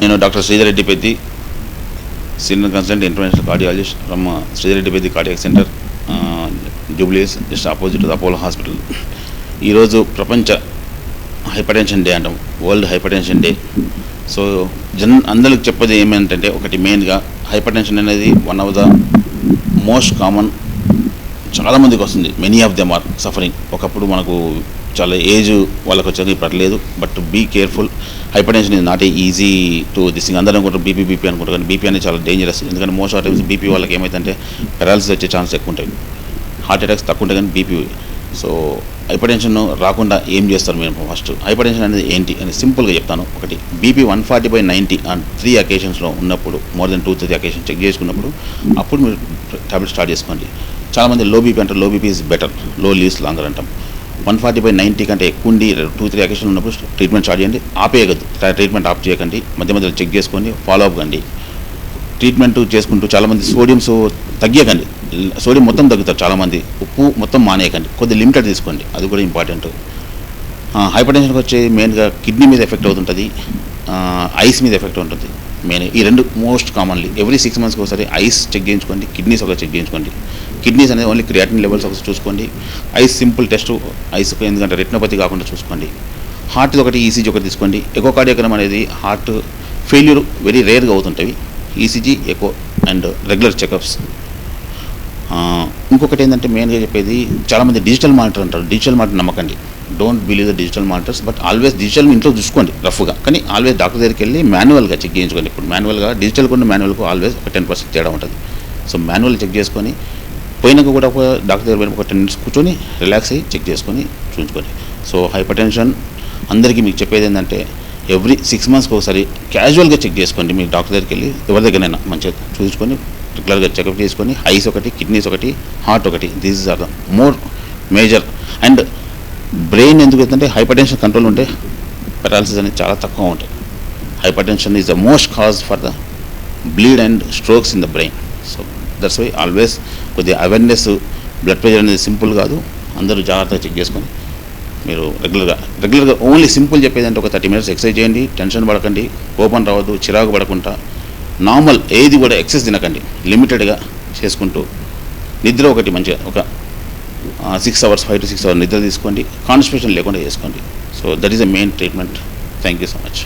నేను doctor Sridhar Reddy Peddi senior consultant international cardiologist from Sridhar Reddy Peddi cardiac centre Jubilees just opposite Apollo hospital. ఈరోజు ప్రపంచ hypertension day అంటాం world hypertension day. So జన్ అందరికి చెప్పేది ఏమంటే ఒకటి మెయిన్గా హైపర్ టెన్షన్ అనేది one of the most common చాలా మందికి వస్తుంది. Many of them are suffering ఒకప్పుడు మనకు చాలా ఏజ్ వాళ్ళకి వచ్చేది పర్లేదు but be careful hypertension ఇది నాట్ ఈజీ టు దిస్ అందరూ అనుకుంటారు బీపీ బీపీ అనుకుంటారు. కానీ బీపీ అనేది చాలా డేంజరస్ ఎందుకంటే మోస్ట్ ఆఫ్ టైమ్స్ బీపీ వాళ్ళకి ఏమైందంటే పెరాలసిస్ వచ్చే ఛాన్స్ ఎక్కువ ఉంటాయి. హార్ట్ అటాక్స్ తక్కువ ఉంటాయి కానీ బీపీ సో హైపర్ టెన్షన్ రాకుండా ఏం చేస్తారు మేము ఫస్ట్? హైపర్ టెన్షన్ అనేది ఏంటి? అని సింపుల్గా చెప్తాను. ఒకటి BP one forty by ninety and three అకేషన్స్లో ఉన్నప్పుడు more than two three occasion check చేసుకున్నప్పుడు అప్పుడు మీరు టాబ్లెట్ స్టార్ట్ చేసుకోండి. చాలామంది లో బీపీ అంటారు లో బీపీ ఈజ్ బెటర్లో లీవ్స్ లాంగర్ అంటాం. వన్ ఫార్టీ బై నైంటీ కంటే ఎక్కువ ఉండి టూ త్రీ అకేషన్ ఉన్నప్పుడు ట్రీట్మెంట్ స్టార్ట్ చేయండి. ఆపేయగద్దు ట్రీట్మెంట్ ఆఫ్ చేయకండి. మధ్య మధ్యలో చెక్ చేసుకోండి. ఫాలో అప్ కండి. ట్రీట్మెంట్ చేసుకుంటూ చాలామంది సోడియంస్ తగ్గకండి. సోడియం మొత్తం తగ్గుతారు చాలామంది. ఉప్పు మొత్తం మానేయకండి. కొద్ది లిమిటెడ్ తీసుకోండి. అది కూడా ఇంపార్టెంట్. హైపర్ టెన్షన్కి వచ్చే మెయిన్గా కిడ్నీ మీద ఎఫెక్ట్ అవుతుంటుంది. ఐస్ మీద ఎఫెక్ట్ ఉంటుంది. మెయిన్ ఈ రెండు మోస్ట్ కామన్లీ. ఎవ్రీ సిక్స్ మంత్స్కి ఒకసారి ఐస్ చెక్ చేయించుకోండి. కిడ్నీస్ ఒకటి చెక్ చేయించుకోండి. కిడ్నీస్ అనేది ఓన్లీ క్రియాటిన్ లెవెల్స్ ఒకసారి చూసుకోండి. Ice simple test. ఐస్ ఎందుకంటే రెట్నోపతి కాకుండా చూసుకోండి. హార్ట్ ఒకటి ఈసీజీ ఒకటి తీసుకోండి. ఎకో కార్డియోగ్రామ్ అనేది హార్ట్ ఫెయిల్యూర్ వెరీ రేర్గా అవుతుంటాయి. ECG echo and regular checkups. ఇంకొకటి ఏంటంటే మెయిన్గా చెప్పేది చాలామంది డిజిటల్ మానిటర్ అంటారు. డిజిటల్ మానిటర్ నమ్మకండి. Don't believe the digital monitors but always digital ఇంట్లో చూసుకోండి రఫ్గా కానీ ఆల్వేస్ డాక్టర్ దగ్గరికి వెళ్ళి మాన్యువల్గా చెక్ చేయించుకోండి. ఇప్పుడు మాన్యువల్గా డిజిటల్ కొన్ని మాన్యువల్కు ఆల్వేస్ ఒక టెన్ పర్సెంట్ తేడా ఉంటుంది. సో మాన్యువల్ చెక్ చేసుకొని పోయినాక కూడా ఒక డాక్టర్ దగ్గర పోయిన ఒక టెన్ మినిట్స్ కూర్చొని రిలాక్స్ అయ్యి చెక్ చేసుకొని చూపించుకోండి సో హైపర్ టెన్షన్ అందరికీ మీకు చెప్పేది ఏంటంటే ఎవ్రీ సిక్స్ మంత్స్కి ఒకసారి క్యాజువల్గా చెక్ చేసుకోండి మీ డాక్టర్ దగ్గరికి వెళ్ళి ఎవరి దగ్గరైనా మంచిగా చూసుకొని రెగ్యులర్గా చెకప్ చేసుకొని ఐస్ ఒకటి కిడ్నీస్ ఒకటి హార్ట్ ఒకటి. These are the more major and brain ఎందుకు అంటే హైపర్ టెన్షన్ కంట్రోల్ ఉంటే పెరాలసిస్ అనేది చాలా తక్కువ ఉంటాయి hypertension is the most cause for the bleed and strokes in the brain so that's why always కొద్దిగా అవేర్నెస్ బ్లడ్ ప్రెషర్ అనేది simple కాదు. అందరూ జాగ్రత్తగా చెక్ చేసుకొని మీరు రెగ్యులర్గా రెగ్యులర్గా ఓన్లీ సింపుల్ చెప్పేదంటే ఒక థర్టీ మినిట్స్ ఎక్సర్సైజ్ చేయండి టెన్షన్ పడకండి కోపం రావద్దు చిరాకు పడకుండా నార్మల్ ఏది కూడా ఎక్సెస్ తినకండి. లిమిటెడ్గా చేసుకుంటూ నిద్ర ఒకటి మంచిగా ఒక six hours five to six hours నిద్ర తీసుకోండి. కాన్స్పిరేషన్ లేకుండా చేసుకోండి. So that is the main treatment thank you so much